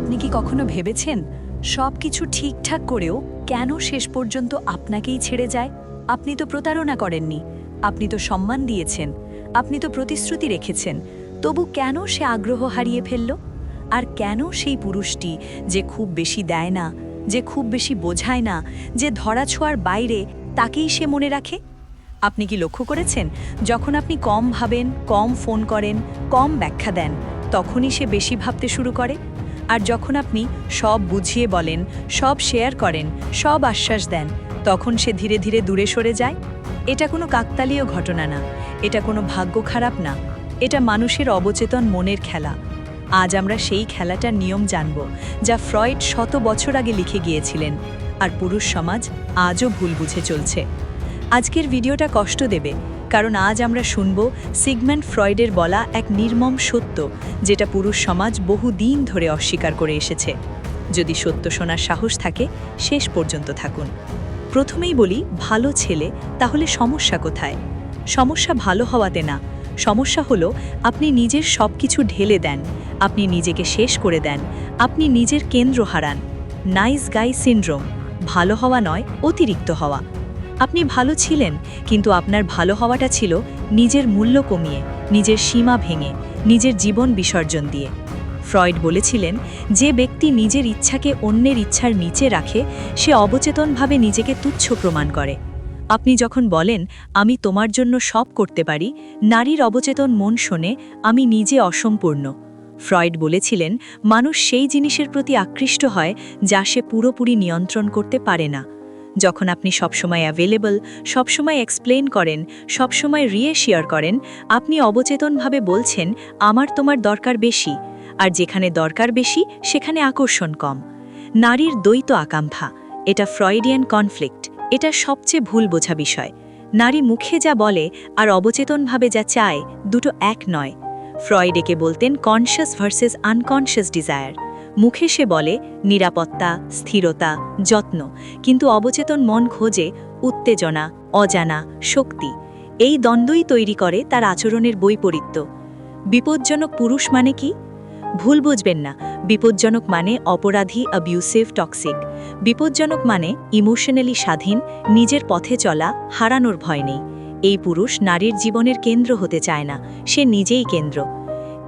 আপনি কি কখনো ভেবেছেন সব কিছু ঠিকঠাক করেও কেন শেষ পর্যন্ত আপনাকেই ছেড়ে যায়? আপনি তো প্রতারণা করেননি, আপনি তো সম্মান দিয়েছেন, আপনি তো প্রতিশ্রুতি রেখেছেন, তবু কেন সে আগ্রহ হারিয়ে ফেলল? আর কেন সেই পুরুষটি যে খুব বেশি দেয় না, যে খুব বেশি বোঝায় না, যে ধরাছোঁয়ার বাইরে তাকেই সে মনে রাখে? আপনি কি লক্ষ্য করেছেন, যখন আপনি কম ভাবেন, কম ফোন করেন, কম ব্যাখ্যা দেন, তখনই সে বেশি ভাবতে শুরু করে? আর যখন আপনি সব বুঝিয়ে বলেন, সব শেয়ার করেন, সব আশ্বাস দেন, তখন সে ধীরে ধীরে দূরে সরে যায়। এটা কোনো কাকতালীয় ঘটনা না। এটা কোনো ভাগ্য খারাপ না। এটা মানুষের অবচেতন মনের খেলা। আজ আমরা সেই খেলাটার নিয়ম জানব, যা ফ্রয়েড শত বছর আগে লিখে গিয়েছিলেন, আর পুরুষ সমাজ আজও ভুল বুঝে চলছে। আজকের ভিডিওটা কষ্ট দেবে। কারণ আজ আমরা শুনব সিগম্যান্ড ফ্রয়েডের বলা এক নির্মম সত্য, যেটা পুরুষ সমাজ বহু দিন ধরে অস্বীকার করে এসেছে। যদি সত্য শোনার সাহস থাকে, শেষ পর্যন্ত থাকুন। প্রথমেই বলি, ভালো ছেলে, তাহলে সমস্যা কোথায়? সমস্যা ভালো হওয়াতে না। সমস্যা হলো, আপনি নিজের সব কিছু ঢেলে দেন, আপনি নিজেকে শেষ করে দেন, আপনি নিজের কেন্দ্র হারান। নাইস গাই সিন্ড্রোম, ভালো হওয়া নয়, অতিরিক্ত হওয়া। আপনি ভালো ছিলেন, কিন্তু আপনার ভালো হওয়াটা ছিল নিজের মূল্য কমিয়ে, নিজের সীমা ভেঙে, নিজের জীবন বিসর্জন দিয়ে। ফ্রয়েড বলেছিলেন, যে ব্যক্তি নিজের ইচ্ছাকে অন্যের ইচ্ছার নিচে রাখে, সে অবচেতনভাবে নিজেকে তুচ্ছ প্রমাণ করে। আপনি যখন বলেন, আমি তোমার জন্য সব করতে পারি নারীর অবচেতন মন শোনে, আমি নিজে অসম্পূর্ণ ফ্রয়েড বলেছিলেন, মানুষ সেই জিনিসের প্রতি আকৃষ্ট হয় যা সে পুরোপুরি নিয়ন্ত্রণ করতে পারে না। যখন আপনি সবসময় অ্যাভেলেবল সবসময় এক্সপ্লেন করেন, সবসময় রিয়েশিয়ার করেন, আপনি অবচেতনভাবে বলছেন, আমার তোমার দরকার বেশি। আর যেখানে দরকার বেশি, সেখানে আকর্ষণ কম। নারীর দ্বৈত আকাঙ্ক্ষা, এটা ফ্রয়েডিয়ান কনফ্লিক্ট এটা সবচেয়ে ভুল বোঝা বিষয়। নারী মুখে যা বলে আর অবচেতনভাবে যা চায়, দুটো এক নয়। ফ্রয়েড একে বলতেন কনশিয়াস ভার্সেস আনকনশিয়াস ডিজায়ার মুখে সে বলে, নিরাপত্তা, স্থিরতা, যত্ন। কিন্তু অবচেতন মন খোঁজে উত্তেজনা, অজানা, শক্তি। এই দ্বন্দ্বই তৈরি করে তার আচরণের বৈপরীত্য। বিপজ্জনক পুরুষ মানে কি? ভুল বুঝবেন না। বিপজ্জনক মানে অপরাধী অ্যাবিউসিভ টক্সিক বিপজ্জনক মানে ইমোশনালি স্বাধীন, নিজের পথে চলা, হারানোর ভয় নেই। এই পুরুষ নারীর জীবনের কেন্দ্র হতে চায় না। সে নিজেই কেন্দ্র।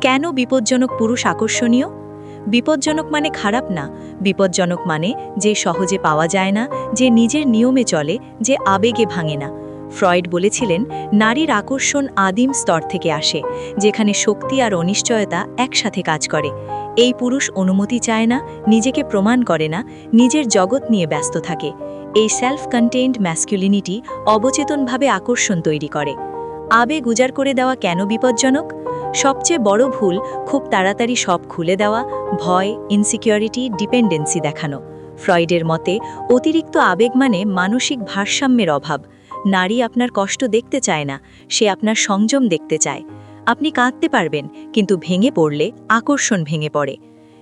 কেন বিপজ্জনক পুরুষ আকর্ষণীয়? বিপজ্জনক মানে খারাপ না। বিপজ্জনক মানে যে সহজে পাওয়া যায় না, যে নিজের নিয়মে চলে, যে আবেগে ভাঙে না। ফ্রয়েড বলেছিলেন, নারীর আকর্ষণ আদিম স্তর থেকে আসে, যেখানে শক্তি আর অনিশ্চয়তা একসাথে কাজ করে। এই পুরুষ অনুমতি চায় না, নিজেকে প্রমাণ করে না, নিজের জগৎ নিয়ে ব্যস্ত থাকে। এই সেলফ কন্টেইনড ম্যাসকুলিনিটি অবচেতনভাবে আকর্ষণ তৈরি করে। আবেগ উজাড় করে দেওয়া কেন বিপজ্জনক? সবচেয়ে বড় ভুল খুব তাড়াতাড়ি সব খুলে দেওয়া, ভয় ইনসিকিউরিটি ডিপেন্ডেন্সি দেখানো। ফ্রয়েডের মতে, অতিরিক্ত আবেগ মানে মানসিক ভারসাম্যের অভাব। নারী আপনার কষ্ট দেখতে চায় না, সে আপনার সংযম দেখতে চায়। আপনি কাঁদতে পারবেন, কিন্তু ভেঙে পড়লে আকর্ষণ ভেঙে পড়ে।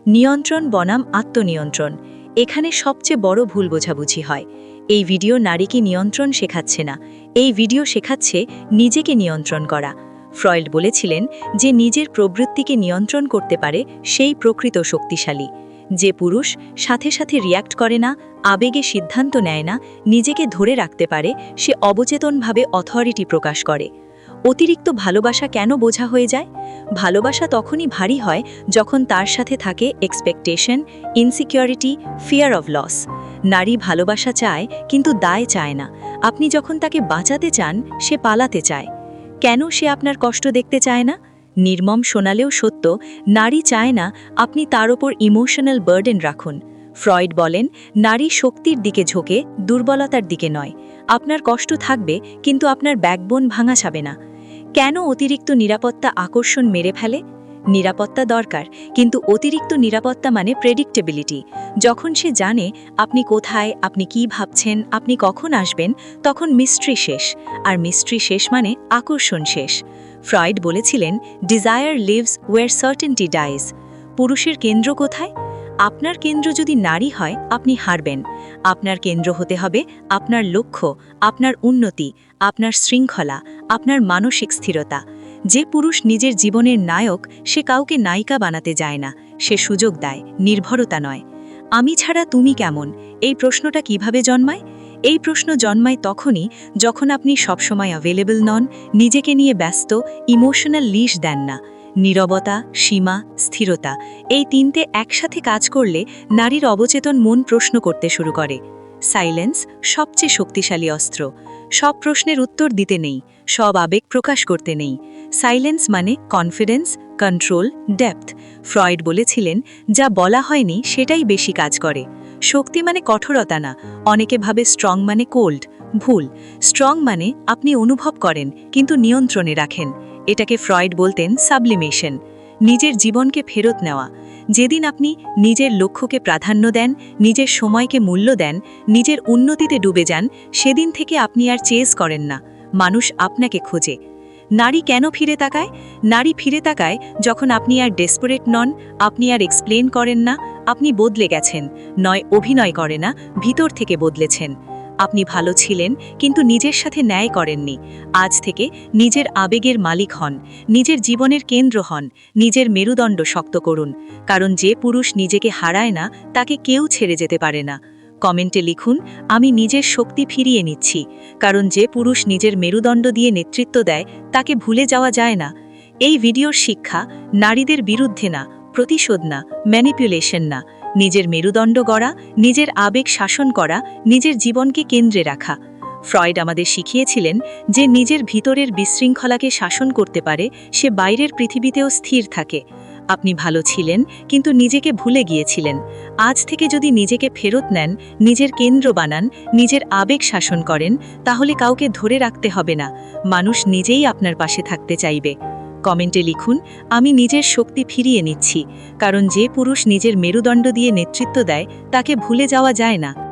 নিয়ন্ত্রণ বনাম আত্মনিয়ন্ত্রণ। এখানে সবচেয়ে বড় ভুল বোঝাবুঝি হয়। এই ভিডিও নারীকে নিয়ন্ত্রণ শেখাচ্ছে না? এই ভিডিও শেখাচ্ছে নিজেকে নিয়ন্ত্রণ করা। ফ্রয়েড বলেছিলেন যে নিজের প্রবৃত্তিকে নিয়ন্ত্রণ করতে পারে সেই প্রকৃত শক্তিশালী। যে পুরুষ সাথে সাথে রিয়্যাক্ট করে না, আবেগে সিদ্ধান্ত নেয় না, নিজেকে ধরে রাখতে পারে, সে অবচেতনভাবে অথরিটি প্রকাশ করে। অতিরিক্ত ভালোবাসা কেন বোঝা হয়ে যায়? ভালোবাসা তখনই ভারী হয় যখন তার সাথে থাকে expectation insecurity fear of loss নারী ভালোবাসা চায় কিন্তু দায় চায় না। আপনি যখন তাকে বাঁচাতে চান, সে পালাতে চায়। কেন সে আপনার কষ্ট দেখতে চায় না? নির্মম শোনালেও সত্য, নারী চায় না আপনি তার ওপর ইমোশনাল বার্ডেন রাখুন। ফ্রয়েড বলেন, নারী শক্তির দিকে ঝোঁকে, দুর্বলতার দিকে নয়। আপনার কষ্ট থাকবে, কিন্তু আপনার ব্যাকবোন ভাঙা যাবে না। কেন অতিরিক্ত নিরাপত্তা আকর্ষণ মেরে ফেলে? নিরাপত্তা দরকার, কিন্তু অতিরিক্ত নিরাপত্তা মানে প্রেডিক্টেবিলিটি যখন সে জানে আপনি কোথায়, আপনি কি ভাবছেন, আপনি কখন আসবেন, তখন মিস্ট্রি শেষ। আর মিস্ট্রি শেষ মানে আকর্ষণ শেষ। ফ্রয়েড বলেছিলেন desire lives where certainty dies পুরুষের কেন্দ্র কোথায়? আপনার কেন্দ্র যদি নারী হয়, আপনি হারবেন। আপনার কেন্দ্র হতে হবে আপনার লক্ষ্য, আপনার উন্নতি, আপনার শৃঙ্খলা, আপনার মানসিক স্থিরতা। যে পুরুষ নিজের জীবনের নায়ক, সে কাউকে নায়িকা বানাতে যায় না, সে সুযোগ দেয়, নির্ভরতা নয়। আমি ছাড়া তুমি কেমন? এই প্রশ্নটা কীভাবে জন্মায়? এই প্রশ্ন জন্মায় তখনই যখন আপনি সবসময় অ্যাভেলেবল নন, নিজেকে নিয়ে ব্যস্ত ইমোশনাল লিশ দেন না। নীরবতা, সীমা, স্থিরতা, এই তিনটে একসাথে কাজ করলে নারীর অবচেতন মন প্রশ্ন করতে শুরু করে। সাইলেন্স সবচেয়ে শক্তিশালী অস্ত্র। সব প্রশ্নের উত্তর দিতে নেই, সব আবেগ প্রকাশ করতে নেই। সাইলেন্স মানে কনফিডেন্স, কন্ট্রোল, ডেপথ। ফ্রয়েড বলেছিলেন, যা বলা হয়নি, সেটাই বেশি কাজ করে। শক্তি মানে কঠোরতা না, অনেকে ভাবে স্ট্রং মানে কোল্ড, ভুল। স্ট্রং মানে আপনি অনুভব করেন, কিন্তু নিয়ন্ত্রণে রাখেন। এটাকে ফ্রয়েড বলতেন সাবলিমেশন। নিজের জীবনকে ফেরত নেওয়া। যেদিন আপনি নিজের লক্ষ্যকে প্রাধান্য দেন, নিজের সময়কে মূল্য দেন, নিজের উন্নতিতে ডুবে যান, সেদিন থেকে আপনি আর চেস করেন না। মানুষ আপনাকে খোঁজে। নারী কেন ফিরে তাকায়? নারী ফিরে তাকায় যখন আপনি আর ডেসপারেট নন, আপনি আর এক্সপ্লেন করেন না, আপনি বদলে গেছেন, নয় অভিনয় করে না, ভিতর থেকে বদলেছেন। আপনি ভালো ছিলেন, কিন্তু নিজের সাথে ন্যায় করেননি। আজ থেকে নিজের আবেগের মালিক হন, নিজের জীবনের কেন্দ্র হন, নিজের মেরুদণ্ড শক্ত করুন, কারণ যে পুরুষ নিজেকে হারায় না, তাকে কেউ ছেড়ে যেতে পারে না। কমেন্টে লিখুন, আমি নিজের শক্তি ফিরিয়ে নিচ্ছি, কারণ যে পুরুষ নিজের মেরুদণ্ড দিয়ে নেতৃত্ব দেয়, তাকে ভুলে যাওয়া যায় না। এই ভিডিওর শিক্ষা, নারীদের বিরুদ্ধে না, প্রতিশোধ না, ম্যানিপুলেশন না। নিজের মেরুদণ্ড গড়া, নিজের আবেগ শাসন করা, নিজের জীবনকে কেন্দ্রে রাখা। ফ্রয়েড আমাদের শিখিয়েছিলেন যে নিজের ভিতরের বিশৃঙ্খলাকে শাসন করতে পারে, সে বাইরের পৃথিবীতেও স্থির থাকে। আপনি ভালো ছিলেন, কিন্তু নিজেকে ভুলে গিয়েছিলেন। আজ থেকে যদি নিজেকে ফেরত নেন, নিজের কেন্দ্র বানান, নিজের আবেগ শাসন করেন, তাহলে কাউকে ধরে রাখতে হবে না। মানুষ নিজেই আপনার পাশে থাকতে চাইবে। কমেন্টে লিখুন, আমি নিজের শক্তি ফিরিয়ে নিচ্ছি, কারণ যে পুরুষ নিজের মেরুদণ্ড দিয়ে নেতৃত্ব দেয়, তাকে ভুলে যাওয়া যায় না।